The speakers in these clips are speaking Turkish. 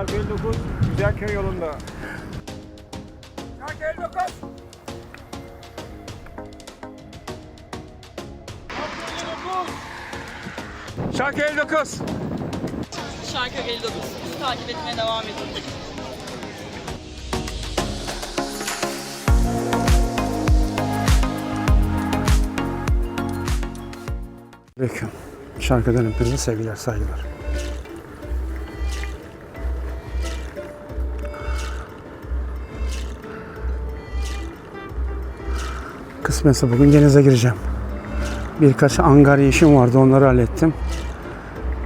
59 Güzelköy yolunda. Şarkı 59. Şarkı 59. Şarkı 59. Bizi takip etmeye devam edin. Aleyküm. Şarkıdan hepinize sevgiler, saygılar. Kısmetse bugün denize gireceğim. Birkaç angarya işim vardı, onları hallettim.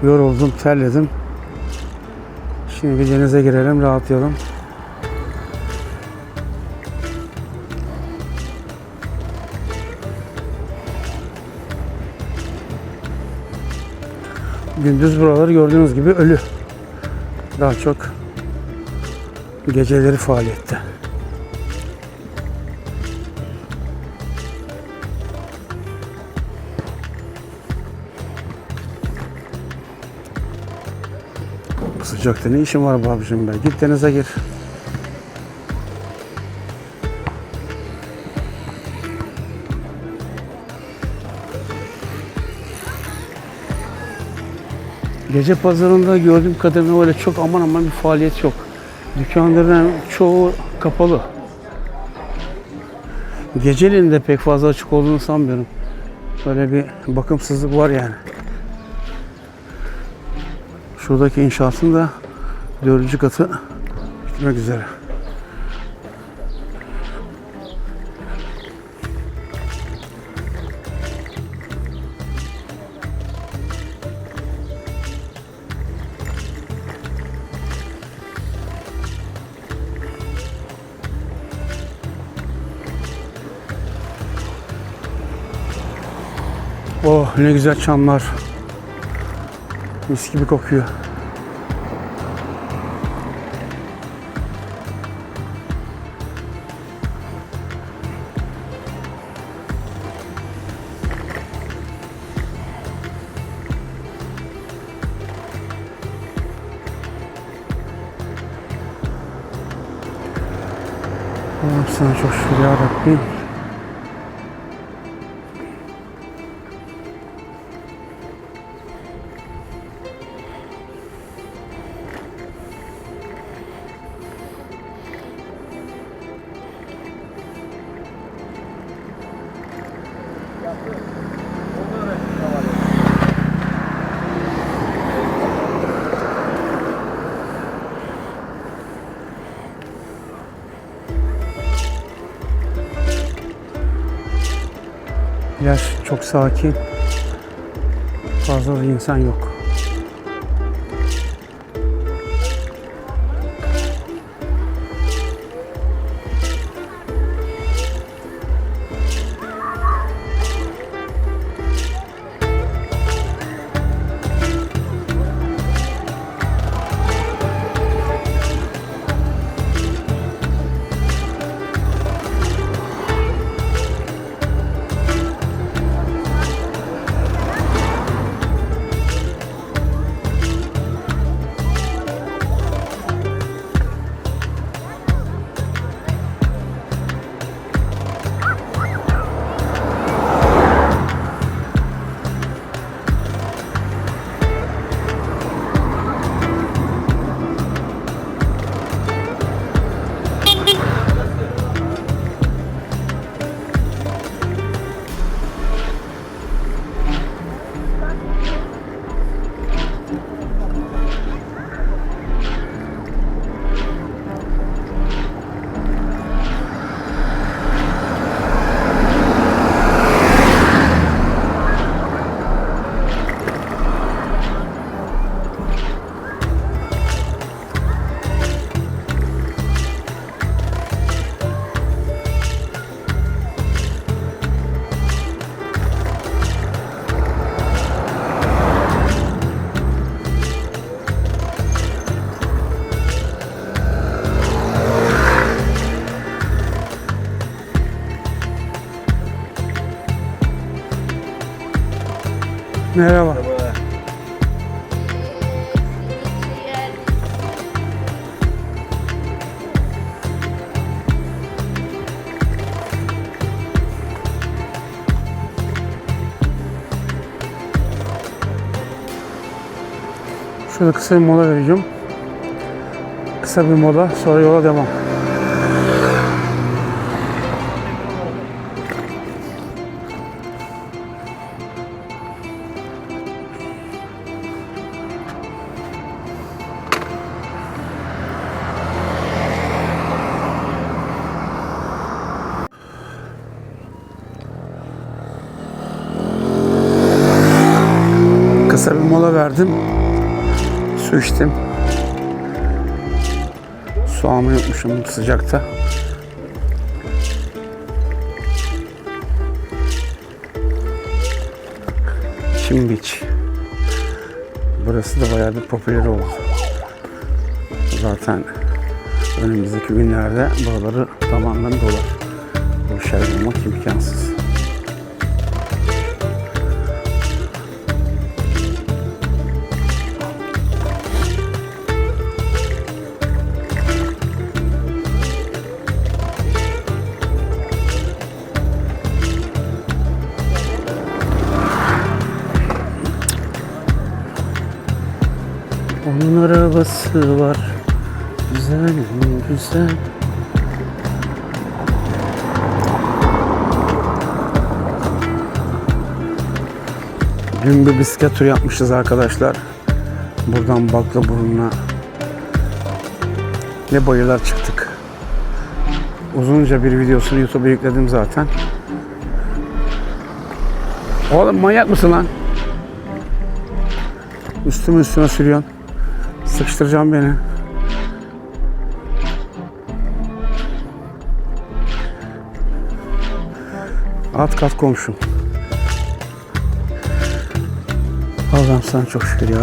Yoruldum, terledim. Şimdi bir denize girelim, rahatlayalım. Gündüz buraları gördüğünüz gibi ölü. Daha çok geceleri faaliyette. Sıcakta ne işin var babacığım be? Git denize gir. Gece pazarında gördüğüm kadarıyla öyle çok aman aman bir faaliyet yok. Dükkanların çoğu kapalı. Geceliğin de pek fazla açık olduğunu sanmıyorum. Böyle bir bakımsızlık var yani. Şuradaki inşaatın da dördüncü katı bitmek üzere. Oh ne güzel çamlar. Mis gibi kokuyor. Sana çok şükür ya Rabbim. Yaş çok sakin. Fazla da insan yok. Merhaba. Merhaba. Şöyle kısa bir mola vereceğim. Kısa bir mola sonra yola devam. Mola verdim. Su içtim. Su almayı sıcakta. Şimdi Beach. Burası da bayağı bir popüler oldu. Zaten önümüzdeki günlerde buraları tamamen dolar. Bu şey bulmak imkansız. Arabası var. Güzel, güzel. Dün bir bisiklet turu yapmışız arkadaşlar. Buradan Baklaburnu'na ne bayırlar çıktık. Uzunca bir videosunu YouTube'a yükledim zaten. Oğlum manyak mısın lan? Üstüme üstüme sürüyorsun. Sıkıştıracağım beni. At kat komşum. Allah'ım sana çok şükür ya.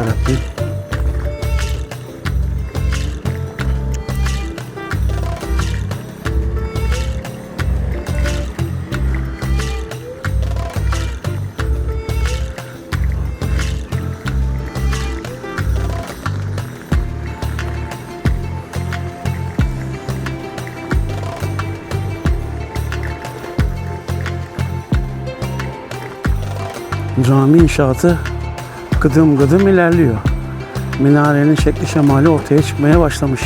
Cami inşaatı gıdım gıdım ilerliyor. Minarenin şekli şemali ortaya çıkmaya başlamış.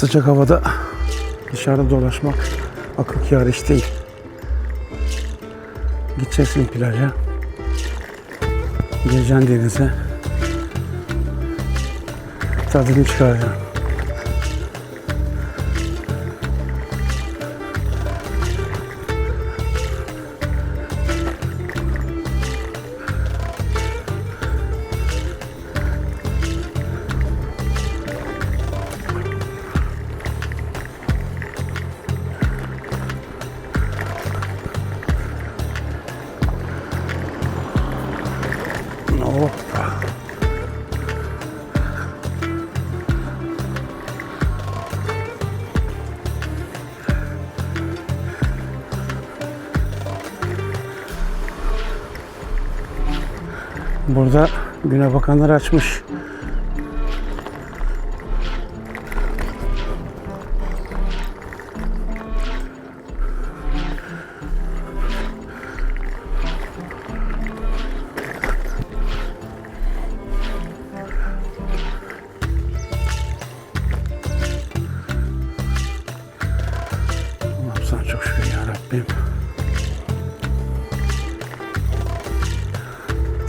Sıcak havada dışarıda dolaşmak akıl kâr iş değil. Gideceksin plaja. Gireceksin denize. Tadını çıkaracaksın. Hoppa. Burada güne bakanlar açmış.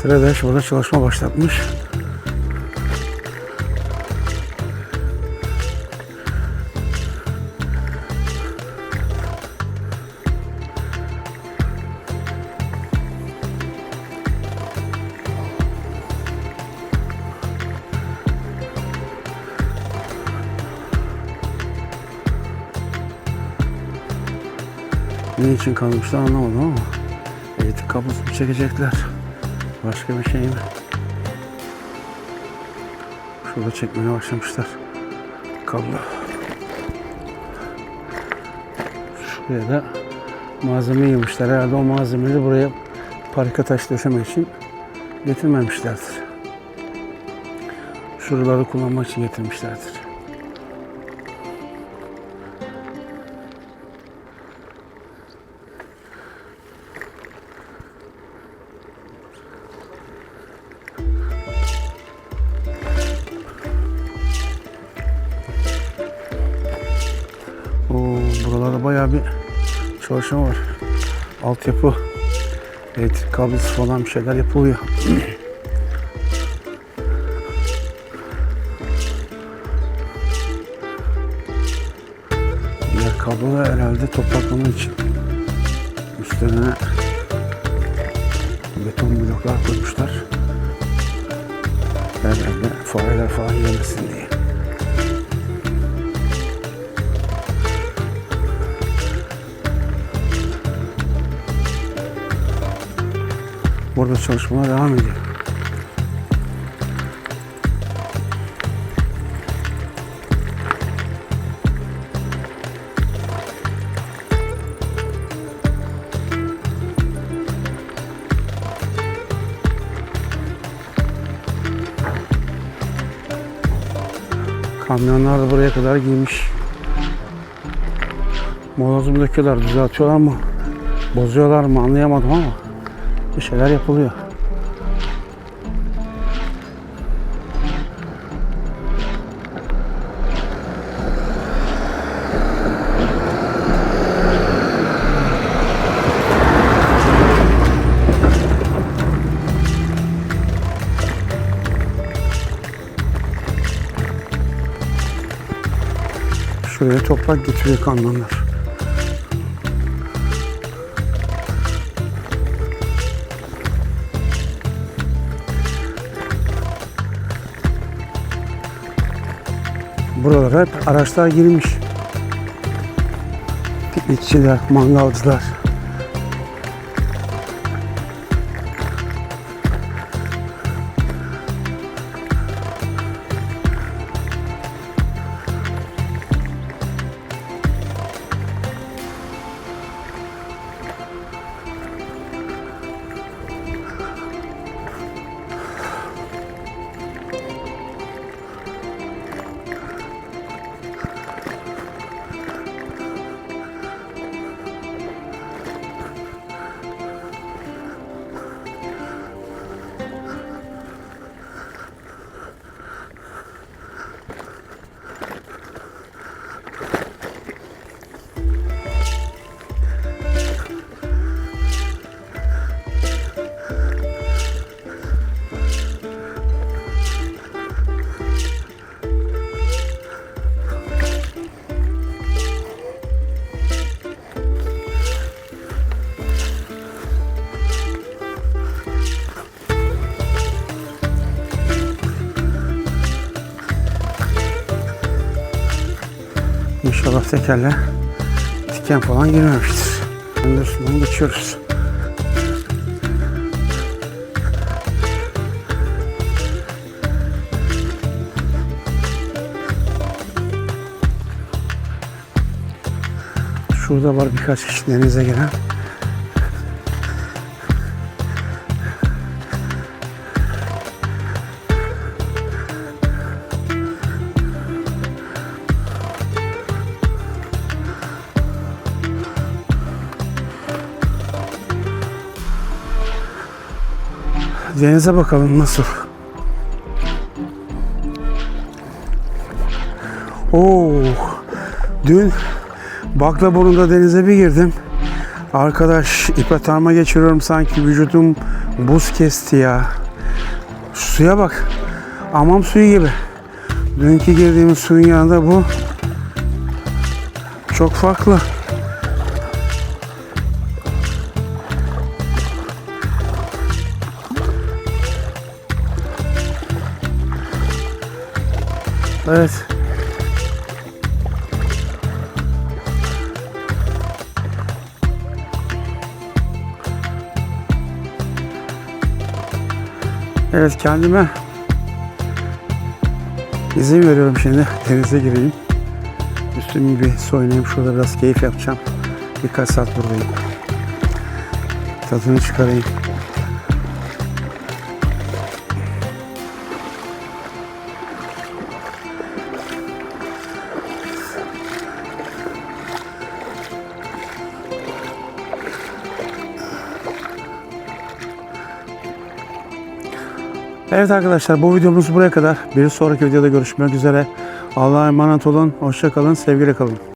TREDAŞ burada çalışma başlatmış. Ne için kalmışlar anlamadım ama elektrik kablosu çekecekler. Başka bir şey mi? Şurada çekmeye başlamışlar. Kablo. Şuraya da malzeme yığmışlar. Herhalde o malzemeleri buraya parika taş döşemek için getirmemişlerdir. Şuraları kullanmak için getirmişlerdir. Çalışma var. Altyapı, elektrik kablosu falan bir şeyler yapılıyor. Diğer kablolar herhalde toplaklama için. Üstlerine beton bloklar koymuşlar. Herhalde fareler falan yemesin diye. Burada çalışmalar devam ediyor. Kamyonlar da buraya kadar girmiş. Molozumu döküyorlar, düzeltiyorlar mı? Bozuyorlar mı anlayamadım ama bir şeyler yapılıyor. Şuraya toprak getiriyor kamyonlar. Buralara hep araçlar girmiş. Piknikçiler, mangalcılar. Tekerle diken falan girmemiştir. Üstünden geçiyoruz. Şurada var birkaç kişi denize giren. Denize bakalım nasıl. Oo, dün Baklaburnu'nda denize bir girdim. Arkadaş ipe tarma geçiriyorum sanki vücudum buz kesti ya. Şu suya bak. Amam suyu gibi. Dünkü girdiğimiz suyun yanında bu çok farklı. Evet. Evet kendime izin veriyorum şimdi denize gireyim. Üstümü bir soyunayım şurada biraz keyif yapacağım. Birkaç saat buradayım. Tadını çıkarayım. Evet arkadaşlar bu videomuz buraya kadar. Bir sonraki videoda görüşmek üzere. Allah'a emanet olun. Hoşça kalın. Sevgiyle kalın.